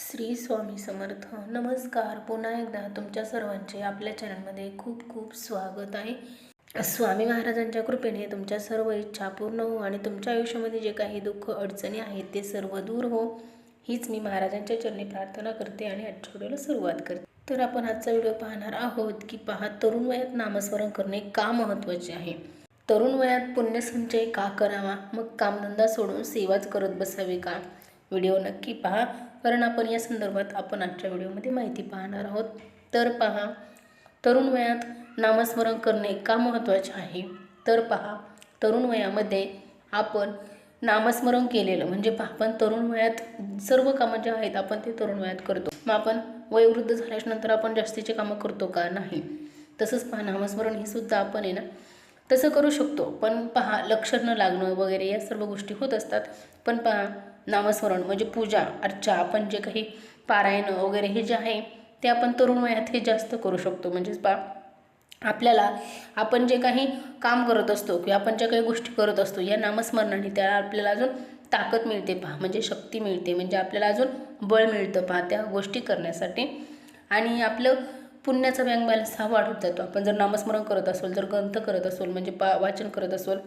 श्री स्वामी समर्थ. नमस्कार. पुन्हा एकदा तुमच्या सर्वांचे आपल्या चॅनलमध्ये खूप खूप स्वागत आहे. स्वामी महाराजांच्या कृपेने तुमच्या सर्व इच्छा पूर्ण हो आणि तुमच्या आयुष्यामध्ये जे काही दुःख अडचणी आहेत ते सर्व दूर हो. हीच मी महाराजांच्या चरणी प्रार्थना करते आणि आजच्या व्हिडिओला सुरुवात करते. तर आपण आजचा व्हिडिओ पाहणार आहोत की पहा तरुण वयात नामस्मरण करणे का महत्त्वाचे आहे? तरुण वयात पुण्यसंचय का करावा? मग कामधंदा सोडून सेवाच करत बसावे का? व्हिडिओ नक्की पहा. कारण आपण या संदर्भात आपण आजच्या व्हिडिओमध्ये माहिती पाहणार आहोत. तर पहा तरुण वयात नामस्मरण करणे का महत्त्वाचे आहे? तर पहा तरुण वयामध्ये आपण नामस्मरण केलेलं म्हणजे पहा आपण तरुण वयात सर्व कामं जे आहेत आपण ते तरुण वयात करतो. मग आपण वयोवृद्ध झाल्याच्यानंतर आपण जास्तीचे कामं करतो का? नाही. तसंच पहा नामस्मरण हे सुद्धा आपण आहे ना तसं करू शकतो. पण पहा लक्ष न लागणं वगैरे या सर्व गोष्टी होत असतात. पण पहा नामस्मरण म्हणजे पूजा अर्चा आपण जे काही पारायण वगैरे हे जे आहे ते आपण तरुण वयात हे जास्त करू शकतो. म्हणजेच पा आपल्याला आपण जे काही काम करत असतो किंवा आपण ज्या काही गोष्टी करत असतो या नामस्मरणाने त्याला आपल्याला अजून ताकद मिळते पहा. म्हणजे शक्ती मिळते. म्हणजे आपल्याला अजून बळ मिळतं पहा त्या गोष्टी करण्यासाठी. आणि आपलं पुण्याचा बँक बॅलन्स हा वाढत जातो. आपण जर नामस्मरण करत असेल जर ग्रंथ करत असेल म्हणजे पा वाचन करत असेल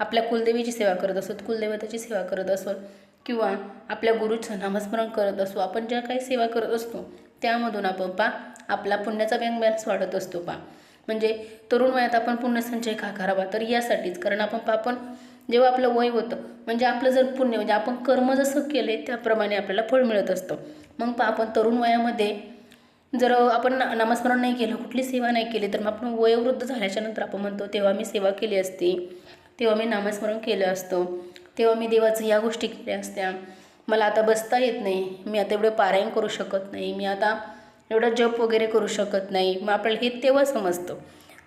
आपल्या कुलदेवीची सेवा करत असो कुलदेवताची सेवा करत असेल किंवा आपल्या गुरुचं नामस्मरण करत असो आपण ज्या काही सेवा करत असतो त्यामधून आपण पा आपला पुण्याचा बँक बॅलन्स वाढत असतो पा म्हणजे तरुण वयात आपण पुण्यसंचय का करावा? तर यासाठीच. कारण आपण पा आपण जेव्हा आपलं वय होतं म्हणजे आपलं जर पुण्य म्हणजे आपण कर्म जसं केले त्याप्रमाणे आपल्याला फळ मिळत असतं. मग पा आपण तरुण वयामध्ये जर आपण नामस्मरण नाही केलं कुठली सेवा नाही केली तर मग आपण वयोवृद्ध झाल्याच्यानंतर आपण म्हणतो तेव्हा मी सेवा केली असती. तेव्हा मी नामस्मरण केलं असतं. तेव्हा मी देवाचं या गोष्टी केल्या असत्या. मला आता बसता येत नाही. मी आता एवढं पारायण करू शकत नाही. मी आता एवढं जप वगैरे करू शकत नाही. मग आपल्याला हे तेव्हा समजतं.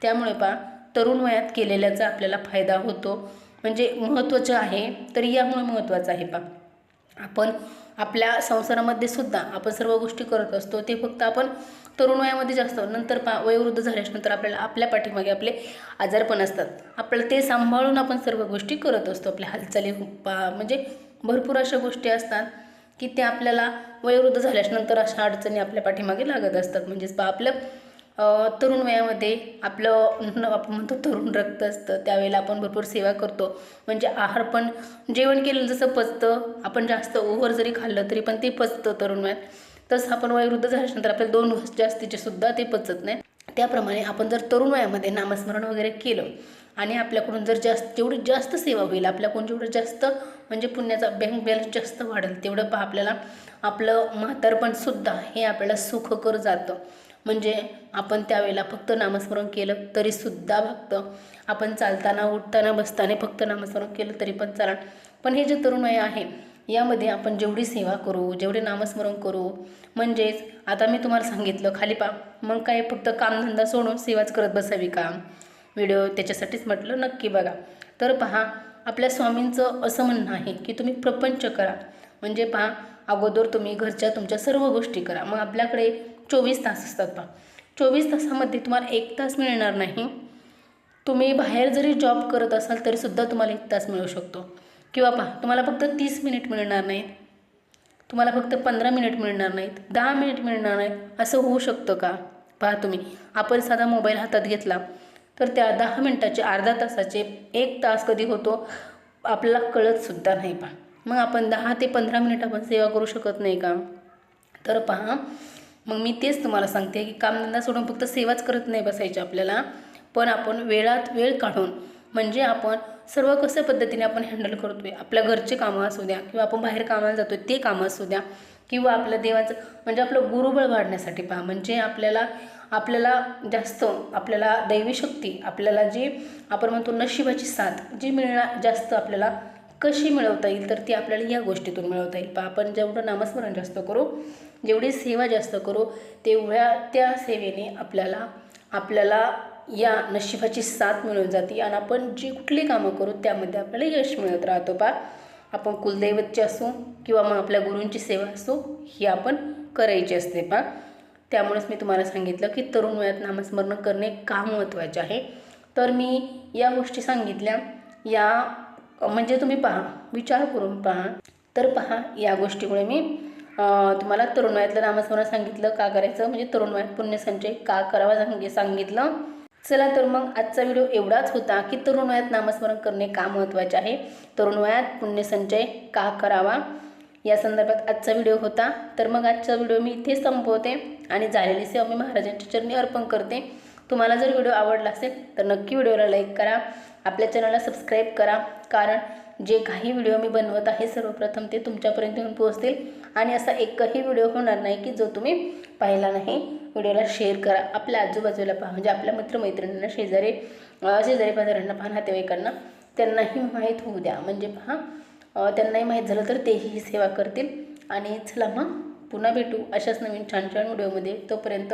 त्यामुळे पा तरुण वयात केलेल्याचा आपल्याला फायदा होतो. म्हणजे महत्त्वाचं आहे तर यामुळे महत्त्वाचं आहे पा आपण आपल्या संसारामध्ये सुद्धा आपण सर्व गोष्टी करत असतो ते फक्त आपण तरुण वयामध्ये जास्त नंतर पा वयोवृद्ध झाल्यानंतर आपल्याला आपल्या पाठीमागे आपले आजारपण असतात. आपल्याला ते सांभाळून आपण सर्व गोष्टी करत असतो. आपल्या हालचाली पा म्हणजे भरपूर अशा गोष्टी असतात की ते आपल्याला वयोवृद्ध झाल्यानंतर अशा अडचणी आपल्या पाठीमागे लागत असतात. म्हणजेच आपलं तरुण वयामध्ये आपलं आपण म्हणतो तरुण रक्त असतं. त्यावेळेला आपण भरपूर सेवा करतो. म्हणजे आहार पण जेवण केलं जसं पचतं आपण जास्त ओव्हर जरी खाल्लं तरी पण ते पचतं तरुण वयात. तसं आपण वयोवृद्ध झाल्यानंतर आपल्याला दोन जास्तीचे सुद्धा ते पचत नाही. त्याप्रमाणे आपण जर तरुण वयामध्ये नामस्मरण वगैरे केलं आणि आपल्याकडून जर जास्त जेवढी जास्त सेवा होईल आपल्याकडून जेवढं जास्त म्हणजे पुण्याचा बँक बॅलन्स जास्त वाढेल तेवढं पहा आपल्याला आपलं म्हातारपणसुद्धा हे आपल्याला सुखकर जातं. म्हणजे आपण त्यावेळेला फक्त नामस्मरण केलं तरीसुद्धा भागतं आपण चालताना उठताना बसताना फक्त नामस्मरण केलं तरी पण चालेल पण हे जे तरुण वय आहे यामध्ये आपण जेवढी सेवा करू जेवढे नामस्मरण करू म्हणजेच आता मी तुम्हाला सांगितलं खाली पा मग काय फक्त कामधंदा सोडून सेवाच करत बसावी का? व्हिडिओ त्याच्यासाठीच म्हटलं नक्की बघा. तर पहा आपल्या स्वामींचं असं म्हणणं आहे की तुम्ही प्रपंच करा. म्हणजे पहा अगोदर तुम्ही घरच्या तुमच्या सर्व गोष्टी करा. मग आपल्याकडे चोवीस तास असतात पहा. चोवीस तासामध्ये तुम्हाला एक तास मिळणार नाही. तुम्ही बाहेर जरी जॉब करत असाल तरीसुद्धा तुम्हाला एक तास मिळू शकतो. किंवा पहा तुम्हाला फक्त तीस मिनिट मिळणार नाहीत. तुम्हाला फक्त पंधरा मिनिट मिळणार नाहीत. दहा मिनिट मिळणार नाहीत. असं होऊ शकतं का? पहा तुम्ही. आपण साधा मोबाईल हातात घेतला तर त्या दहा मिनटाचे अर्धा तासाचे एक तास कधी होतो आपल्याला कळतसुद्धा नाही पहा. मग आपण दहा ते पंधरा मिनिट आपण सेवा करू शकत नाही का? तर पहा मग मी तेच तुम्हाला सांगते की कामधंदा सोडून फक्त सेवाच करत नाही बसायची आपल्याला. पण आपण वेळात वेळ काढून म्हणजे आपण सर्व कसं पद्धतीने आपण हँडल करतो आहे आपल्या घरचे कामं असू द्या किंवा आपण बाहेर कामाला जातो आहे ते कामं असू द्या किंवा आपल्या देवाचं म्हणजे आपलं गुरुबळ वाढण्यासाठी पहा. म्हणजे आपल्याला आपल्याला जास्त आपल्याला दैवी शक्ती आपल्याला जी आपण म्हणतो नशिबाची साथ जी मिळणार जास्त आपल्याला कशी मिळवता येईल तर ती आपल्याला या गोष्टीतून मिळवता येईल. पहा आपण जेवढं नामस्मरण जास्त करू जेवढी सेवा जास्त करू तेवढ्या त्या सेवेने आपल्याला आपल्याला या नशिबाची साथ मिळून जाते आणि आपण जी कुठली कामं करू त्यामध्ये आपल्याला यश मिळत राहतो. पा आपण कुलदैवतची असो किंवा मग आपल्या गुरूंची सेवा असो ही आपण करायची असते. पा त्यामुळेच मी तुम्हाला सांगितलं की तरुण वयात नामस्मरण करणे का महत्त्वाचे आहे. तर मी या गोष्टी सांगितल्या. या म्हणजे तुम्ही पहा विचार करून पहा. तर पहा या गोष्टीमुळे मी तुम्हाला तरुण वयातलं नामस्मरण सांगितलं का करायचं? म्हणजे तरुण वयात पुण्यसंचय का करावा सांग सांगितलं. चला तर मग आजचा व्हिडिओ एवढाच होता की तरुण वयात नामस्मरण करणे का महत्त्वाचे आहे? तरुण वयात पुण्यसंचय का करावा? या संदर्भात आजचा व्हिडिओ होता. तर मग आजचा व्हिडिओ मी इथे संपवते आणि झालेली सेवा मी महाराजांच्या चरणी अर्पण करते. तुम्हाला जर व्हिडिओ आवडला असेल तर नक्की व्हिडिओला लाईक करा. आपल्या चॅनलला सबस्क्राईब करा. कारण जे काही व्हिडिओ मी बनवत आहे सर्वप्रथम ते तुमच्यापर्यंत येऊन पोहोचतील. आणि असा एकही व्हिडिओ होणार नाही की जो तुम्ही पाहिला नाही. व्हिडिओला शेअर करा. आपल्या आजूबाजूला पहा. म्हणजे आपल्या मित्रमैत्रिणींना शेजारी शेजारी पाजाऱ्यांना पहा नातेवाईकांना. त्यांनाही माहीत होऊ द्या. म्हणजे पहा त्यांनाही माहीत झालं तर तेही ही सेवा करतील. आणि चला मग पुन्हा भेटू अशाच नवीन छान छान व्हिडिओमध्ये. तोपर्यंत